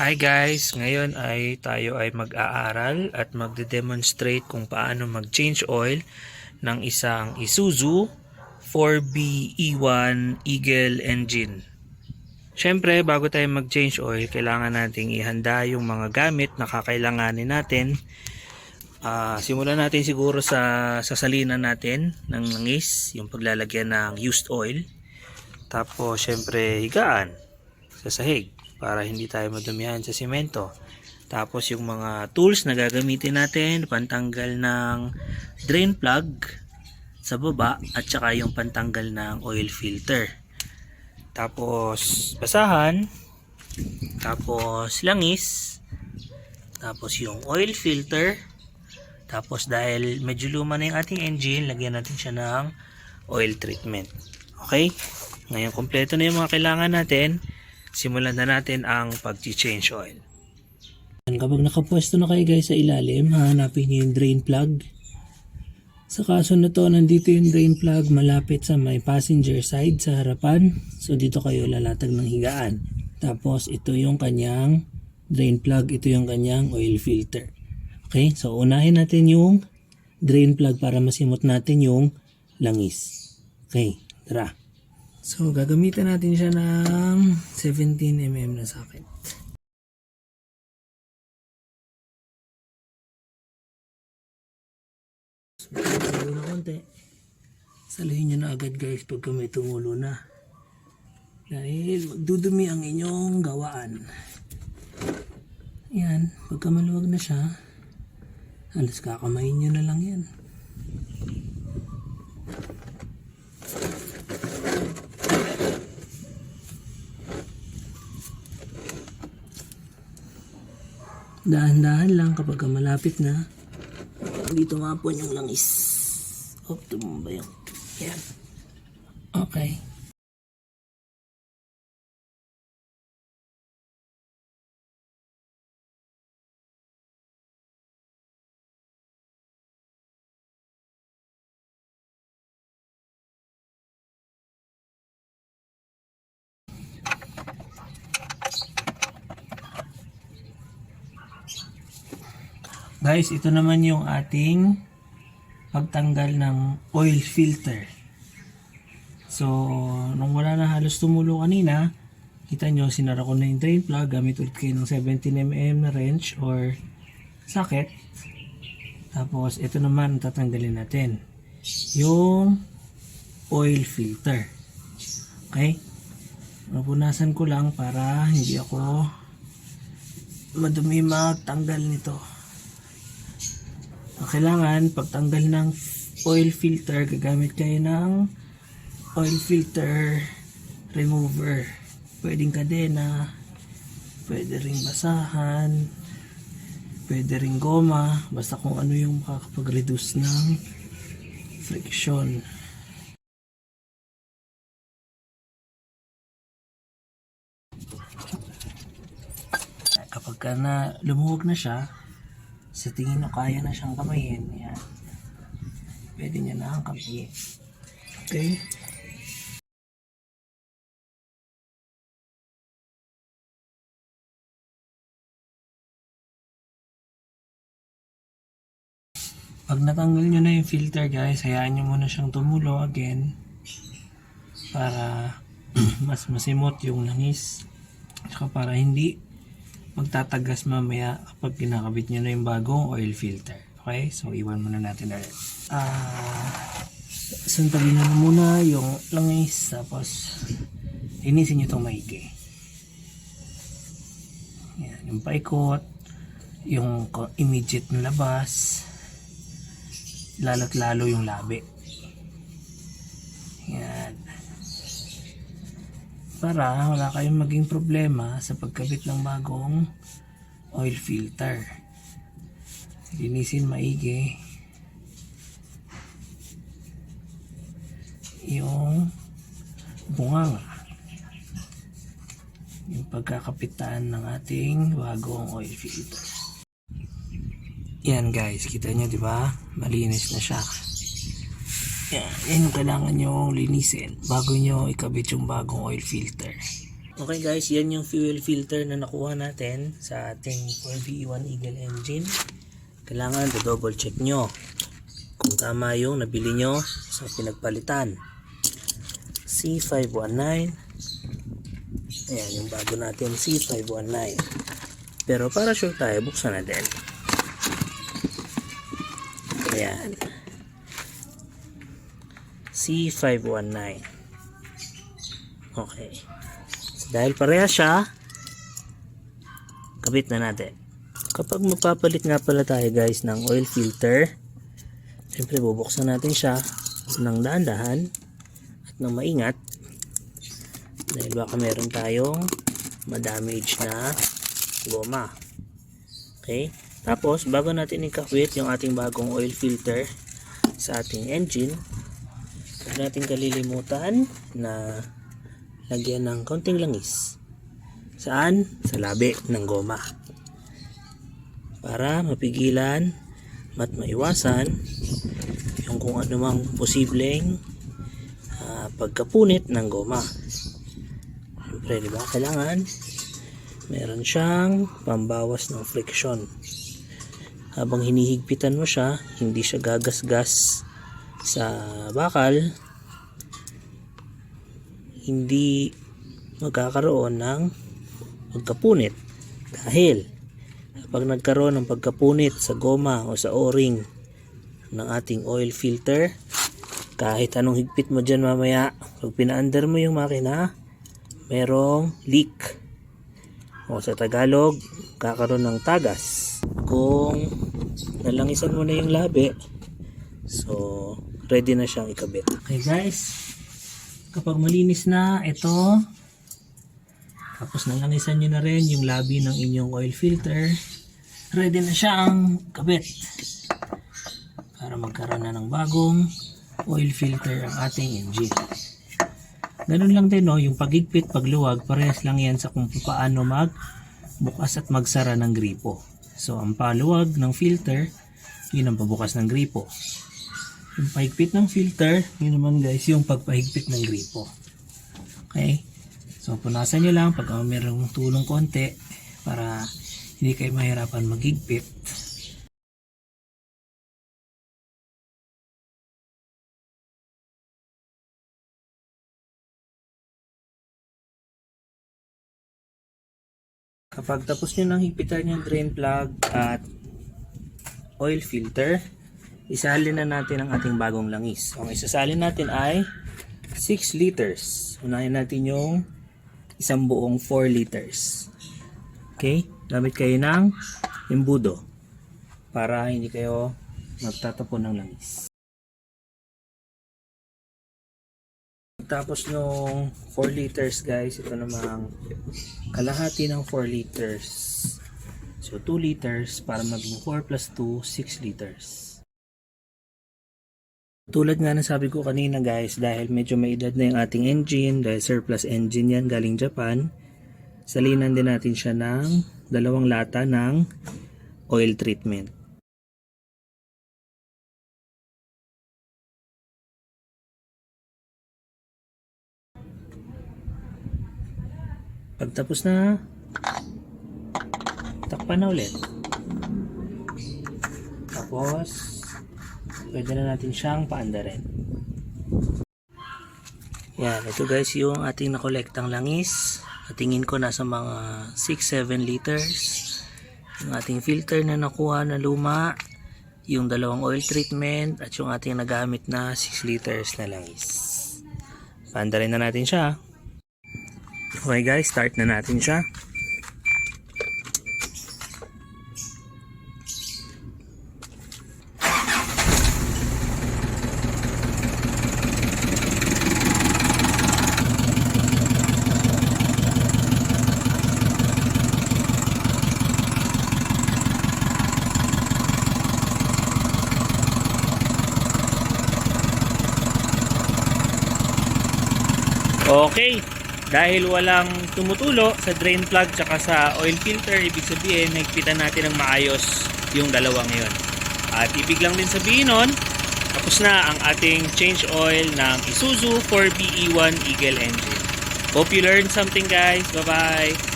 Hi guys! Ngayon ay tayo ay mag-aaral at magde-demonstrate kung paano mag-change oil ng isang Isuzu 4BE1 Eagle engine. Siyempre, bago tayo mag-change oil, kailangan nating ihanda yung mga gamit na kakailanganin natin. Ah, simulan natin siguro sa sasalinan natin ng langis, yung paglalagyan ng used oil. Tapos, syempre, higaan sa sahig para hindi tayo madumihan sa simento. Tapos yung mga tools na gagamitin natin, pantanggal ng drain plug sa baba at saka yung pantanggal ng oil filter. Tapos basahan, tapos langis, tapos yung oil filter, tapos dahil medyo luma na yung ating engine, lagyan natin siya ng oil treatment. Okay? Ngayon, kompleto na yung mga kailangan natin simulan na natin ang pag-change oil. Kapag nakapwesto na kayo guys sa ilalim, hahanapin niyo yung drain plug. Sa kaso na to, nandito yung drain plug malapit sa may passenger side sa harapan. So dito kayo lalatag ng higaan. Tapos ito yung kanyang drain plug, ito yung kanyang oil filter. Okay, so unahin natin yung drain plug para masimot natin yung langis. Okay, tara. So, gagamitan natin siya ng 17mm na socket. Tumulo na konti. Saluhin nyo na agad guys pagka may tumulo na. Dahil magdudumi ang inyong gawaan. Yan, pagka maluwag na siya, alas kakamayin nyo na lang yan. Dahan-dahan lang kapag malapit na. Dito nga po yung langis. Optimum ba yun? Yan. Okay. Guys, ito naman yung ating pagtanggal ng oil filter. So, nung wala na halos tumulo kanina, kita nyo, sinara ko na yung drain plug, gamit ulit kayo ng 17mm na wrench or socket. Tapos, ito naman, tatanggalin natin. Yung oil filter. Okay? Napunasan ko lang para hindi ako madumi magtanggal nito. Ang kailangan, pagtanggal ng oil filter, gagamit kayo ng oil filter remover. Pwedeng kadena, pwede ring basahan, pwede ring goma, basta kung ano yung makakapag-reduce ng friction. Kapag ka na lumuwag na siya, sa tingin nyo kaya na siyang kamayin, yan. Pwede nyo na ang kamayin. Okay? Pag natanggal nyo na yung filter guys, hayaan nyo muna siyang tumulo again para mas masimot yung langis. Saka para hindi magtatagas mamaya kapag kinakabit nyo na yung bagong oil filter. Okay? So, iwan muna natin ulit. Ah, sandali na muna yung langis. Tapos, linisin nyo itong maigi. Yan, yung paikot, yung immediate na labas, lalo't lalo yung labi. Yan para wala kayong maging problema sa pagkabit ng bagong oil filter. Linisin maigi yung bunganga yung pagkakapitan ng ating bagong oil filter. Yan guys, kita nyo di ba? Malinis na siya. Yan, yan yung kailangan nyo linisin bago nyo ikabit yung bagong oil filter. Okay guys, yan yung fuel filter na nakuha natin sa ating 4BE1 Eagle engine. Kailangan double check nyo kung tama yung nabili nyo sa pinagpalitan. C519 Ayan yung bago natin C519 Pero para sure tayo, buksan natin. Ayan. C519 Okay. So, dahil pareha siya, kabit na natin. Kapag magpapalit nga pala tayo guys ng oil filter, siyempre bubuksan natin siya ng dahan-dahan at ng maingat dahil baka meron tayong madamage na goma. Okay? Tapos, bago natin ikakabit yung ating bagong oil filter sa ating engine, huwag natin kalilimutan na lagyan ng konting langis. Saan? Sa labi ng goma. Para mapigilan at maiwasan yung kung anumang posibleng ah, pagkapunit ng goma. Siyempre, di ba? Kailangan meron siyang pambawas ng friction. Habang hinihigpitan mo siya, hindi siya gagasgas sa bakal, hindi magkakaroon ng pagkapunit. Dahil kapag nagkaroon ng pagkapunit sa goma o sa o-ring ng ating oil filter kahit anong higpit mo dyan mamaya pag pinaandar mo yung makina merong leak. O sa Tagalog kakaroon ng tagas. Kung nalangisan mo na yung labi so ready na siyang ikabit. Okay guys. Kapag malinis na ito. Tapos nalangisan nyo na rin yung labi ng inyong oil filter. Ready na siyang kabit. Para magkaroon na ng bagong oil filter ang ating engine. Ganun lang din no? Yung pagigpit pagluwag parehas lang yan sa kung paano mag bukas at magsara ng gripo. So ang paluwag ng filter yun ang pabukas ng gripo yung pahigpit ng filter, yun naman guys, yung pagpahigpit ng gripo. Okay? So, punasan nyo lang pag uh, mayroong tulong konti para hindi kayo mahirapan maghigpit. Kapag tapos nyo nang higpitan yung drain plug at oil filter, isalin na natin ang ating bagong langis. Ang isasalin natin ay 6 liters. Unahin natin yung isang buong 4 liters. Okay? Gamit kayo ng embudo para hindi kayo magtatapon ng langis. Tapos nung 4 liters guys, ito namang kalahati ng 4 liters. So 2 liters para maging 4 plus 2, 6 liters. Tulad nga ng sabi ko kanina guys, dahil medyo may edad na yung ating engine, dahil surplus engine yan galing Japan, salinan din natin siya ng dalawang lata ng oil treatment. Pagtapos na, takpan na ulit. Tapos, pwede na natin siyang paandarin. Yan, ito guys yung ating nakolektang langis. Tingin ko nasa mga 6-7 liters. Yung ating filter na nakuha na luma. Yung dalawang oil treatment. At yung ating nagamit na 6 liters na langis. Paandarin na natin siya. Okay guys, start na natin siya. Okay, dahil walang tumutulo sa drain plug tsaka sa oil filter, ibig sabihin, nagpitan natin ng maayos yung dalawa ngayon. At ibig lang din sabihin nun, tapos na ang ating change oil ng Isuzu 4BE1 Eagle engine. Hope you learned something guys. Bye-bye.